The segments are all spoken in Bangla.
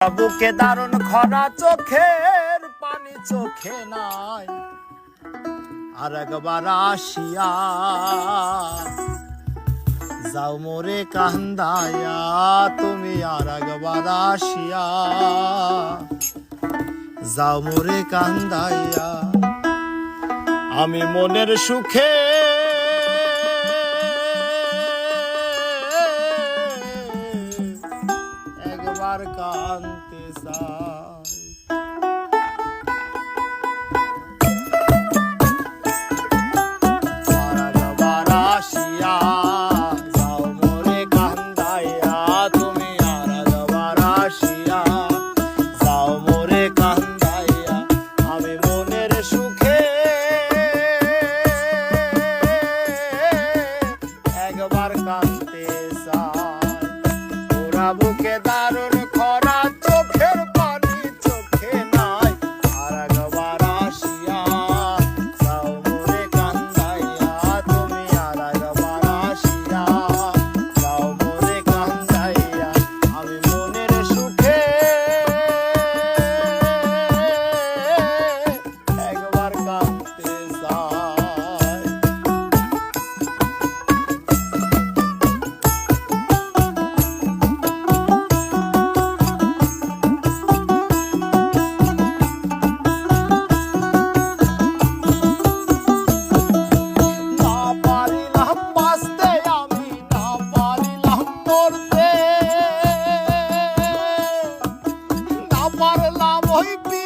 বুকে দারুণ খরা চোখের পানি চোখে নাই। আর একবার আসিয়া যাও মোরে কান্দায়া, তুমি আর একবার আসিয়া যাও মোরে কান্দাইয়া আমি মনের সুখে একবার কান্তে চাই Hoy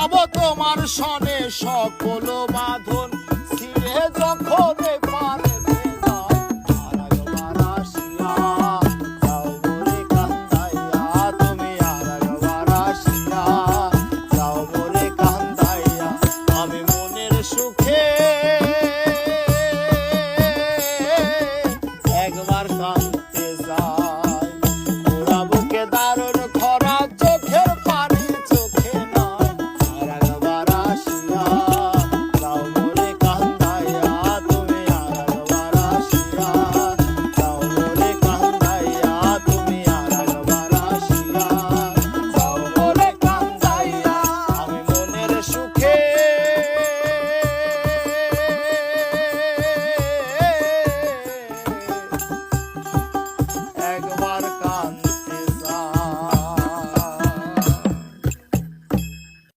হব তোমার সনে সকল বাঁধন ছিঁড়ে যখন